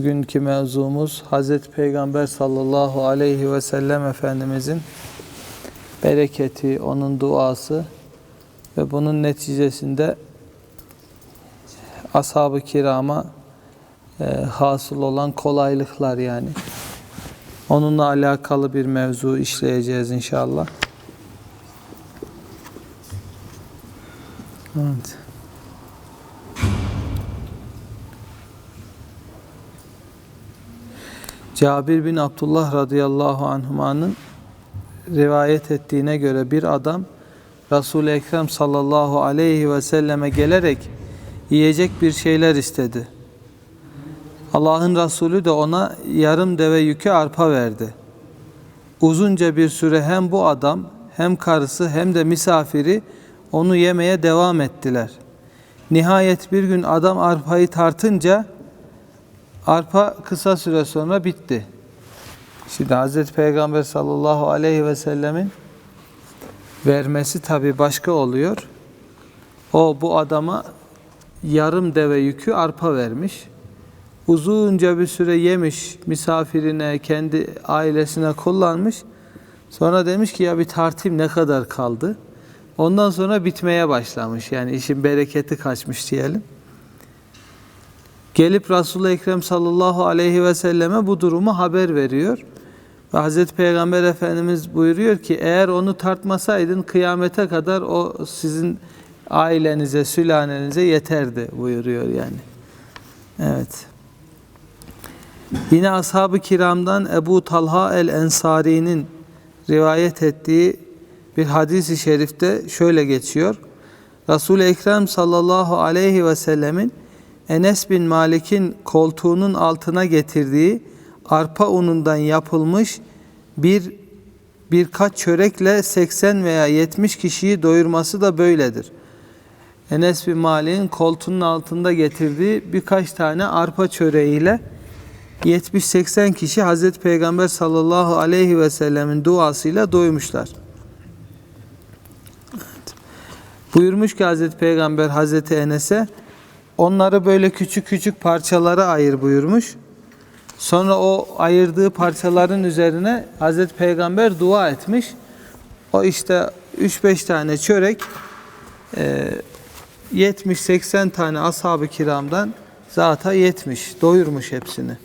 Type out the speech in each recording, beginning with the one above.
Bugünkü mevzumuz Hazreti Peygamber sallallahu aleyhi ve sellem Efendimizin bereketi, onun duası ve bunun neticesinde ashab-ı kirama e, hasıl olan kolaylıklar yani. Onunla alakalı bir mevzu işleyeceğiz inşallah. Evet. Cabir bin Abdullah radıyallahu anhumanın rivayet ettiğine göre bir adam Resul-i Ekrem sallallahu aleyhi ve selleme gelerek yiyecek bir şeyler istedi. Allah'ın Resulü de ona yarım deve yükü arpa verdi. Uzunca bir süre hem bu adam hem karısı hem de misafiri onu yemeye devam ettiler. Nihayet bir gün adam arpayı tartınca arpa kısa süre sonra bitti. Şimdi Hazreti Peygamber sallallahu aleyhi ve sellemin vermesi tabi başka oluyor. O bu adama yarım deve yükü arpa vermiş. Uzunca bir süre yemiş, misafirine, kendi ailesine kullanmış. Sonra demiş ki ya bir tartayım ne kadar kaldı. Ondan sonra bitmeye başlamış. Yani işin bereketi kaçmış diyelim. Gelip Resul-i Ekrem sallallahu aleyhi ve selleme bu durumu haber veriyor. Ve Hazreti Peygamber Efendimiz buyuruyor ki eğer onu tartmasaydın kıyamete kadar o sizin ailenize, sülalenize yeterdi buyuruyor yani. Evet. Yine ashab-ı kiramdan Ebu Talha el-Ensari'nin rivayet ettiği bir hadis-i şerifte şöyle geçiyor. Resul-i Ekrem sallallahu aleyhi ve sellemin Enes bin Malik'in koltuğunun altına getirdiği arpa unundan yapılmış bir birkaç çörekle 80 veya 70 kişiyi doyurması da böyledir. Enes bin Malik'in koltuğunun altında getirdiği birkaç tane arpa çöreğiyle 70-80 kişi Hazreti Peygamber sallallahu aleyhi ve sellemin duasıyla doymuşlar. Evet. Buyurmuş ki Hazreti Peygamber Hazreti Enes'e onları böyle küçük küçük parçalara ayır buyurmuş. Sonra o ayırdığı parçaların üzerine Hazreti Peygamber dua etmiş. O işte 3-5 tane çörek 70-80 tane ashab-ı kiramdan zata yetmiş, doyurmuş hepsini.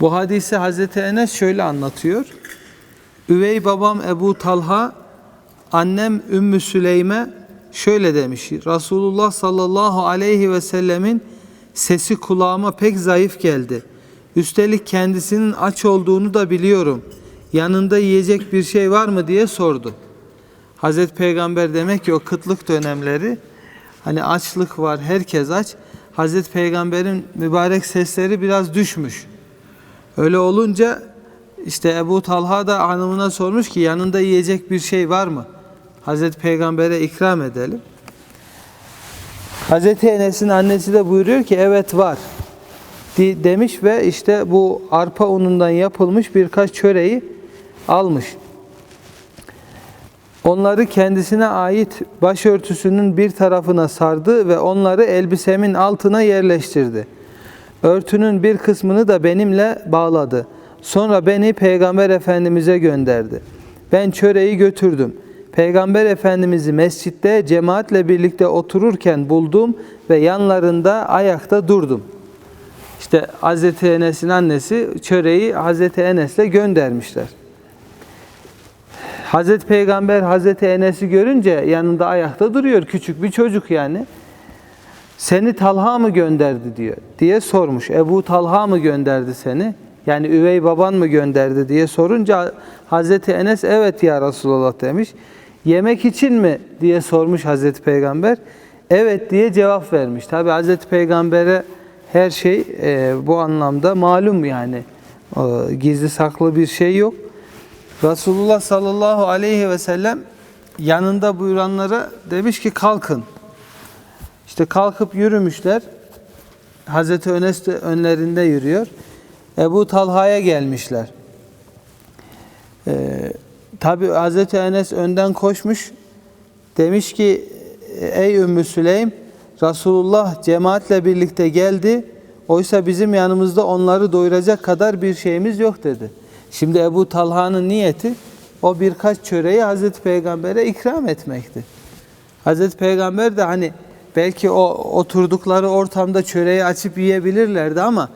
Bu hadisi Hazreti Enes şöyle anlatıyor. Üvey babam Ebu Talha, annem Ümmü Süleyme şöyle demiş. Resulullah sallallahu aleyhi ve sellemin sesi kulağıma pek zayıf geldi. Üstelik kendisinin aç olduğunu da biliyorum. Yanında yiyecek bir şey var mı diye sordu. Hazreti Peygamber demek ki o kıtlık dönemleri hani açlık var, herkes aç. Hazreti Peygamber'in mübarek sesleri biraz düşmüş. Öyle olunca işte Ebu Talha da hanımına sormuş ki yanında yiyecek bir şey var mı? Hazreti Peygamber'e ikram edelim. Hazreti Enes'in annesi de buyuruyor ki evet var demiş ve işte bu arpa unundan yapılmış birkaç çöreği almış. Onları kendisine ait başörtüsünün bir tarafına sardı ve onları elbisemin altına yerleştirdi. Örtünün bir kısmını da benimle bağladı. Sonra beni Peygamber Efendimiz'e gönderdi. Ben çöreği götürdüm. Peygamber Efendimiz'i mescitte cemaatle birlikte otururken buldum ve yanlarında ayakta durdum. İşte Hazreti Enes'in annesi çöreği Hazreti Enes'le göndermişler. Hazreti Peygamber Hazreti Enes'i görünce yanında ayakta duruyor. Küçük bir çocuk yani. Seni Talha mı gönderdi diyor diye sormuş. Ebu Talha mı gönderdi seni? Yani üvey baban mı gönderdi diye sorunca Hazreti Enes evet ya Resulullah demiş. Yemek için mi diye sormuş Hazreti Peygamber. Evet diye cevap vermiş. Tabi Hazreti Peygamber'e her şey e, bu anlamda malum yani. E, gizli saklı bir şey yok. Resulullah sallallahu aleyhi ve sellem yanında buyuranlara demiş ki kalkın. İşte kalkıp yürümüşler. Hazreti Enes de önlerinde yürüyor. Ebu Talha'ya gelmişler. Ee, Tabi Hazreti Enes önden koşmuş. Demiş ki ey Ümmü Süleym Resulullah cemaatle birlikte geldi. Oysa bizim yanımızda onları doyuracak kadar bir şeyimiz yok dedi. Şimdi Ebu Talha'nın niyeti o birkaç çöreği Hazreti Peygamber'e ikram etmekti. Hazreti Peygamber de hani belki o oturdukları ortamda çöreği açıp yiyebilirlerdi ama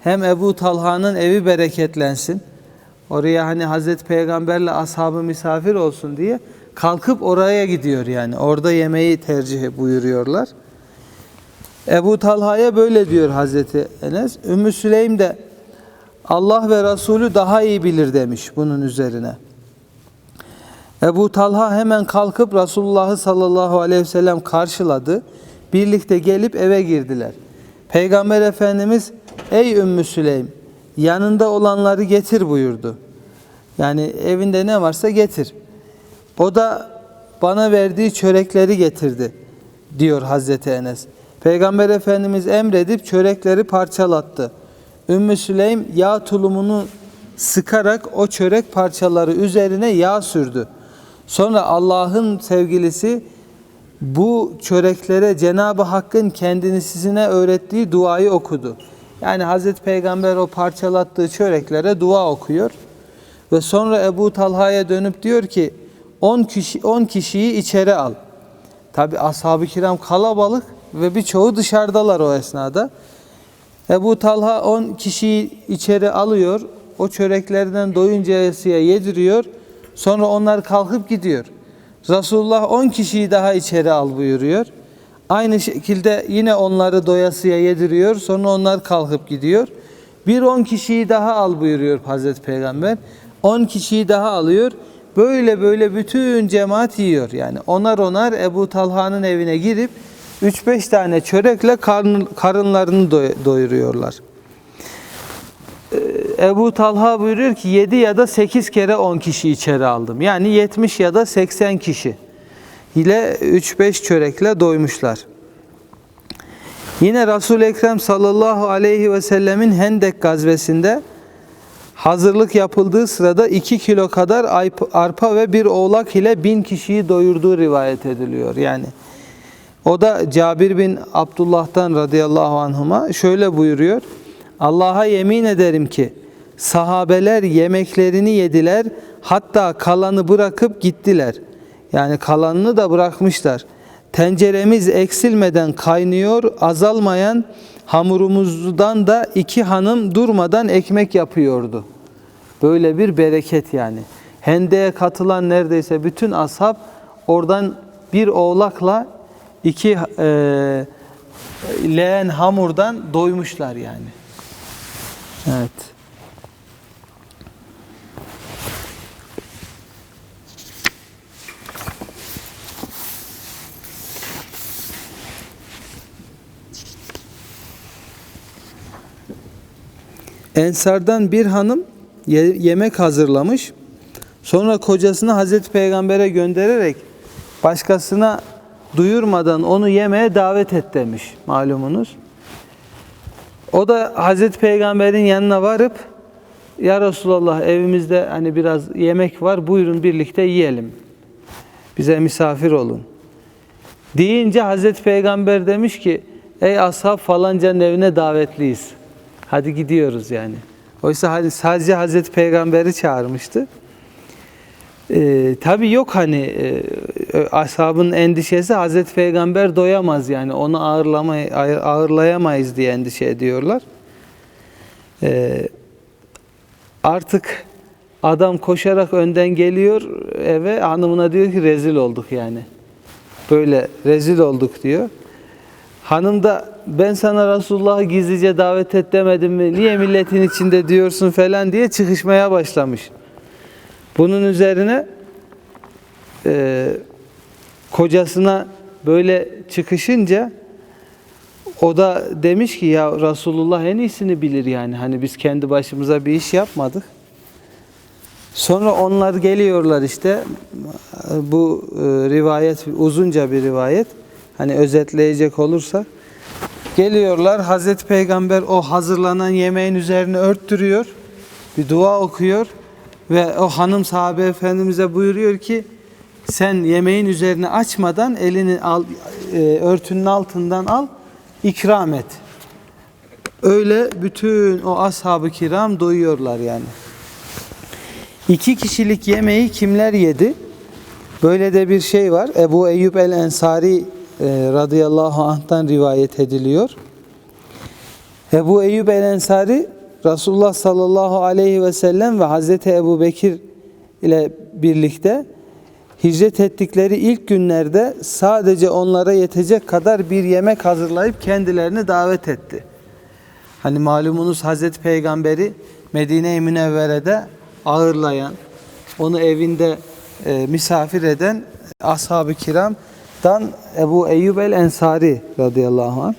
hem Ebu Talha'nın evi bereketlensin. Oraya hani Hazreti Peygamberle ashabı misafir olsun diye kalkıp oraya gidiyor yani. Orada yemeği tercih buyuruyorlar. Ebu Talha'ya böyle diyor Hazreti Enes. Ümmü Süleym de Allah ve Resulü daha iyi bilir demiş bunun üzerine. Ebu Talha hemen kalkıp Resulullah'ı sallallahu aleyhi ve sellem karşıladı. Birlikte gelip eve girdiler. Peygamber Efendimiz ey Ümmü Süleym yanında olanları getir buyurdu. Yani evinde ne varsa getir. O da bana verdiği çörekleri getirdi diyor Hazreti Enes. Peygamber Efendimiz emredip çörekleri parçalattı. Ümmü Süleym yağ tulumunu sıkarak o çörek parçaları üzerine yağ sürdü. Sonra Allah'ın sevgilisi bu çöreklere Cenab-ı Hakk'ın kendisine öğrettiği duayı okudu. Yani Hazreti Peygamber o parçalattığı çöreklere dua okuyor. Ve sonra Ebu Talha'ya dönüp diyor ki 10 kişi 10 kişiyi içeri al. Tabi ashab-ı kiram kalabalık ve birçoğu dışarıdalar o esnada. Ebu Talha 10 kişiyi içeri alıyor. O çöreklerden doyuncayasıya yediriyor. Sonra onlar kalkıp gidiyor. Resulullah 10 kişiyi daha içeri al buyuruyor. Aynı şekilde yine onları doyasıya yediriyor. Sonra onlar kalkıp gidiyor. Bir 10 kişiyi daha al buyuruyor Hazreti Peygamber. 10 kişiyi daha alıyor. Böyle böyle bütün cemaat yiyor. Yani onar onar Ebu Talha'nın evine girip 3-5 tane çörekle karın, karınlarını doyuruyorlar. Ebu Talha buyuruyor ki 7 ya da 8 kere 10 kişi içeri aldım. Yani 70 ya da 80 kişi ile 3-5 çörekle doymuşlar. Yine Resul-i Ekrem sallallahu aleyhi ve sellemin Hendek gazvesinde hazırlık yapıldığı sırada 2 kilo kadar arpa ve bir oğlak ile bin kişiyi doyurduğu rivayet ediliyor. Yani o da Cabir bin Abdullah'tan radıyallahu anhuma şöyle buyuruyor. Allah'a yemin ederim ki sahabeler yemeklerini yediler hatta kalanı bırakıp gittiler. Yani kalanını da bırakmışlar. Tenceremiz eksilmeden kaynıyor, azalmayan hamurumuzdan da iki hanım durmadan ekmek yapıyordu. Böyle bir bereket yani. Hende'ye katılan neredeyse bütün ashab oradan bir oğlakla iki e, leğen hamurdan doymuşlar yani. Evet. Ensardan bir hanım yemek hazırlamış. Sonra kocasını Hazreti Peygamber'e göndererek başkasına duyurmadan onu yemeğe davet et demiş malumunuz. O da Hazreti Peygamber'in yanına varıp Ya Resulallah evimizde hani biraz yemek var buyurun birlikte yiyelim. Bize misafir olun. Deyince Hazreti Peygamber demiş ki ey ashab falancanın evine davetliyiz. Hadi gidiyoruz yani. Oysa hani sadece Hazreti Peygamber'i çağırmıştı. Ee, tabii yok hani e, ashabın endişesi Hazreti Peygamber doyamaz yani onu ağırlamay ağırlayamayız diye endişe ediyorlar. Ee, artık adam koşarak önden geliyor eve hanımına diyor ki rezil olduk yani. Böyle rezil olduk diyor. Hanım da ben sana Resulullah'ı gizlice davet et demedim mi? Niye milletin içinde diyorsun falan diye çıkışmaya başlamış. Bunun üzerine e, kocasına böyle çıkışınca o da demiş ki ya Resulullah en iyisini bilir yani. Hani biz kendi başımıza bir iş yapmadık. Sonra onlar geliyorlar işte bu e, rivayet uzunca bir rivayet. Hani özetleyecek olursa geliyorlar Hazreti Peygamber o hazırlanan yemeğin üzerine örttürüyor. Bir dua okuyor ve o hanım sahabe efendimize buyuruyor ki sen yemeğin üzerine açmadan elini al, e, örtünün altından al ikram et. Öyle bütün o ashab-ı kiram doyuyorlar yani. İki kişilik yemeği kimler yedi? Böyle de bir şey var. Ebu Eyyub el-Ensari e, radıyallahu anh'tan rivayet ediliyor. Ebu Eyyub el-Ensari Resulullah sallallahu aleyhi ve sellem ve Hazreti Ebu Bekir ile birlikte hicret ettikleri ilk günlerde sadece onlara yetecek kadar bir yemek hazırlayıp kendilerini davet etti. Hani malumunuz Hazreti Peygamberi Medine-i Münevvere'de ağırlayan, onu evinde e, misafir eden ashab-ı kiramdan Ebu Eyyub el-Ensari radıyallahu anh.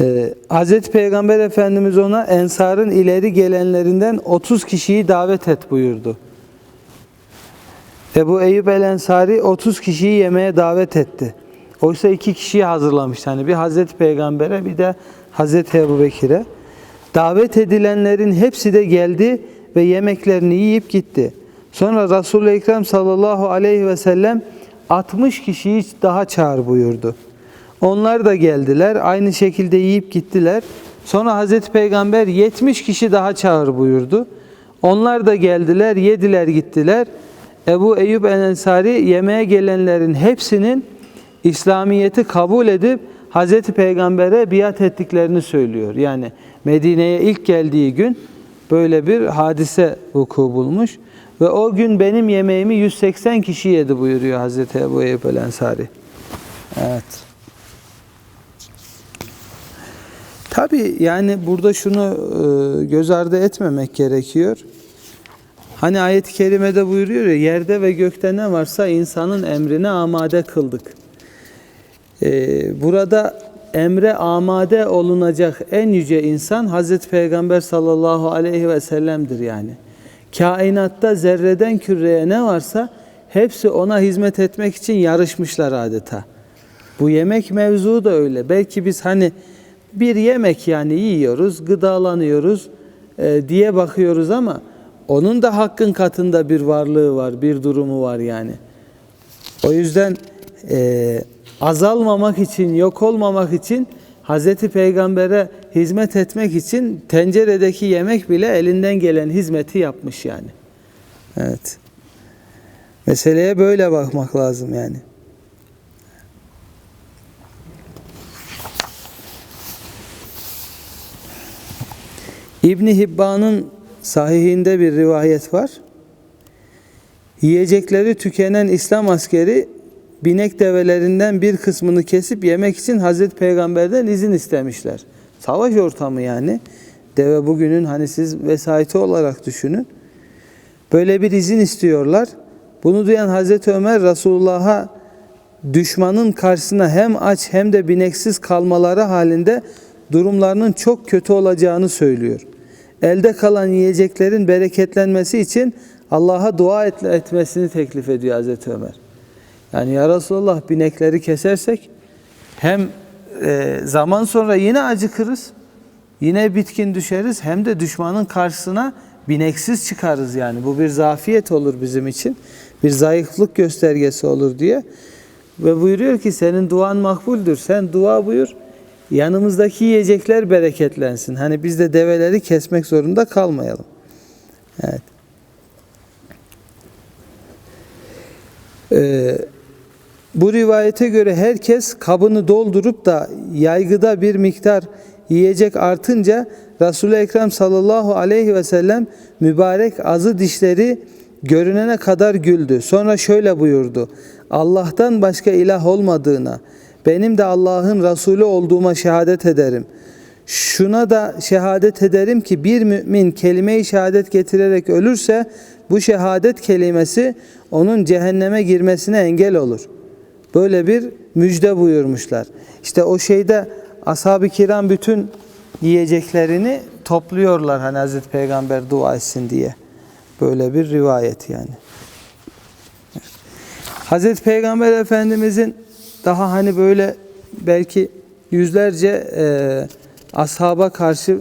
Ee, Hazreti Peygamber Efendimiz ona ensarın ileri gelenlerinden 30 kişiyi davet et buyurdu. Ebu Eyyub el Ensari 30 kişiyi yemeğe davet etti. Oysa iki kişiyi hazırlamış. Hani bir Hazreti Peygamber'e bir de Hazreti Ebu Bekir'e. Davet edilenlerin hepsi de geldi ve yemeklerini yiyip gitti. Sonra Resul-i Ekrem sallallahu aleyhi ve sellem 60 kişiyi daha çağır buyurdu. Onlar da geldiler. Aynı şekilde yiyip gittiler. Sonra Hazreti Peygamber 70 kişi daha çağır buyurdu. Onlar da geldiler, yediler, gittiler. Ebu Eyyub el-Ensari yemeğe gelenlerin hepsinin İslamiyet'i kabul edip Hazreti Peygamber'e biat ettiklerini söylüyor. Yani Medine'ye ilk geldiği gün böyle bir hadise vuku bulmuş. Ve o gün benim yemeğimi 180 kişi yedi buyuruyor Hazreti Ebu Eyyub el-Ensari. Evet. Tabi yani burada şunu e, göz ardı etmemek gerekiyor. Hani ayet-i kerimede buyuruyor ya yerde ve gökte ne varsa insanın emrine amade kıldık. E, burada emre amade olunacak en yüce insan Hazreti Peygamber sallallahu aleyhi ve sellem'dir yani. Kainatta zerreden küreye ne varsa hepsi ona hizmet etmek için yarışmışlar adeta. Bu yemek mevzu da öyle. Belki biz hani bir yemek yani yiyoruz, gıdalanıyoruz e, diye bakıyoruz ama onun da hakkın katında bir varlığı var, bir durumu var yani. O yüzden e, azalmamak için, yok olmamak için Hazreti Peygamber'e hizmet etmek için tenceredeki yemek bile elinden gelen hizmeti yapmış yani. Evet. Meseleye böyle bakmak lazım yani. İbni Hibban'ın sahihinde bir rivayet var. Yiyecekleri tükenen İslam askeri binek develerinden bir kısmını kesip yemek için Hazreti Peygamber'den izin istemişler. Savaş ortamı yani. Deve bugünün hani siz vesayeti olarak düşünün. Böyle bir izin istiyorlar. Bunu duyan Hazreti Ömer Resulullah'a düşmanın karşısına hem aç hem de bineksiz kalmaları halinde durumlarının çok kötü olacağını söylüyor. Elde kalan yiyeceklerin bereketlenmesi için Allah'a dua et, etmesini teklif ediyor Hazreti Ömer. Yani ya Resulallah binekleri kesersek hem e, zaman sonra yine acıkırız, yine bitkin düşeriz hem de düşmanın karşısına bineksiz çıkarız yani. Bu bir zafiyet olur bizim için. Bir zayıflık göstergesi olur diye. Ve buyuruyor ki senin duan makbuldür. Sen dua buyur. Yanımızdaki yiyecekler bereketlensin. Hani biz de develeri kesmek zorunda kalmayalım. Evet. Ee, bu rivayete göre herkes kabını doldurup da yaygıda bir miktar yiyecek artınca Resul-i Ekrem sallallahu aleyhi ve sellem mübarek azı dişleri görünene kadar güldü. Sonra şöyle buyurdu. Allah'tan başka ilah olmadığına, benim de Allah'ın Resulü olduğuma şehadet ederim. Şuna da şehadet ederim ki bir mümin kelime-i şehadet getirerek ölürse bu şehadet kelimesi onun cehenneme girmesine engel olur. Böyle bir müjde buyurmuşlar. İşte o şeyde ashab-ı kiram bütün yiyeceklerini topluyorlar hani Hazreti Peygamber dua etsin diye. Böyle bir rivayet yani. Hazreti Peygamber Efendimizin daha hani böyle belki yüzlerce e, ashaba karşı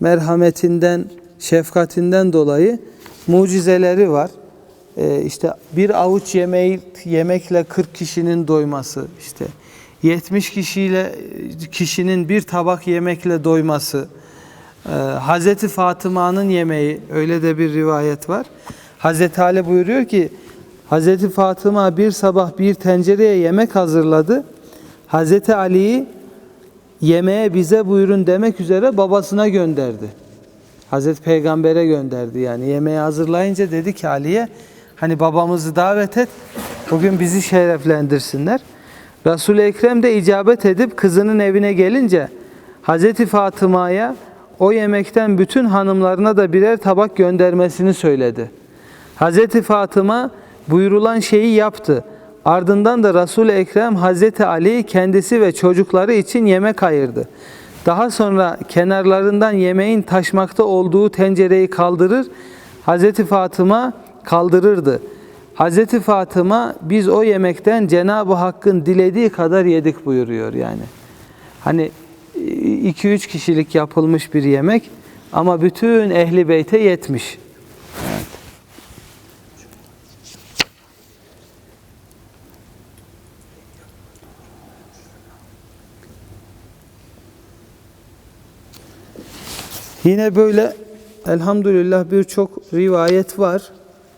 merhametinden, şefkatinden dolayı mucizeleri var. E, işte bir avuç yemeği, yemekle 40 kişinin doyması, işte 70 kişiyle kişinin bir tabak yemekle doyması, e, Hazreti Fatıma'nın yemeği öyle de bir rivayet var. Hazreti Ali buyuruyor ki Hazreti Fatıma bir sabah bir tencereye yemek hazırladı. Hazreti Ali'yi yemeğe bize buyurun demek üzere babasına gönderdi. Hazreti Peygamber'e gönderdi yani yemeği hazırlayınca dedi ki Ali'ye hani babamızı davet et bugün bizi şereflendirsinler. Resul-i Ekrem de icabet edip kızının evine gelince Hazreti Fatıma'ya o yemekten bütün hanımlarına da birer tabak göndermesini söyledi. Hazreti Fatıma buyurulan şeyi yaptı. Ardından da Resul-i Ekrem Hazreti Ali kendisi ve çocukları için yemek ayırdı. Daha sonra kenarlarından yemeğin taşmakta olduğu tencereyi kaldırır, Hazreti Fatıma kaldırırdı. Hazreti Fatıma biz o yemekten Cenab-ı Hakk'ın dilediği kadar yedik buyuruyor yani. Hani 2-3 kişilik yapılmış bir yemek ama bütün ehli beyte yetmiş. Evet. Yine böyle elhamdülillah birçok rivayet var.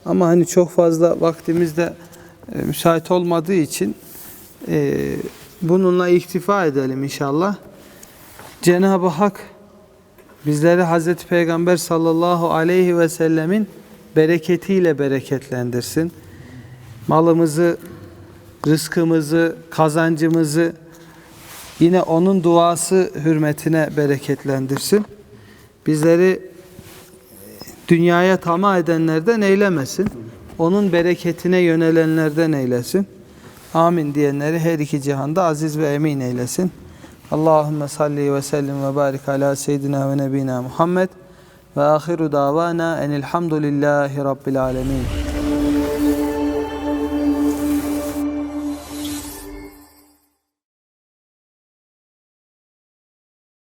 Ama hani çok fazla vaktimizde e, müsait olmadığı için e, bununla iktifa edelim inşallah. Cenab-ı Hak bizleri Hazreti Peygamber sallallahu aleyhi ve sellemin bereketiyle bereketlendirsin. Malımızı, rızkımızı, kazancımızı yine onun duası hürmetine bereketlendirsin. Bizleri dünyaya tamah edenlerden eylemesin. Onun bereketine yönelenlerden eylesin. Amin diyenleri her iki cihanda aziz ve emin eylesin. Allahümme salli ve sellim ve barik ala seyyidina ve nebina Muhammed ve ahiru davana enilhamdülillahi rabbil alemin.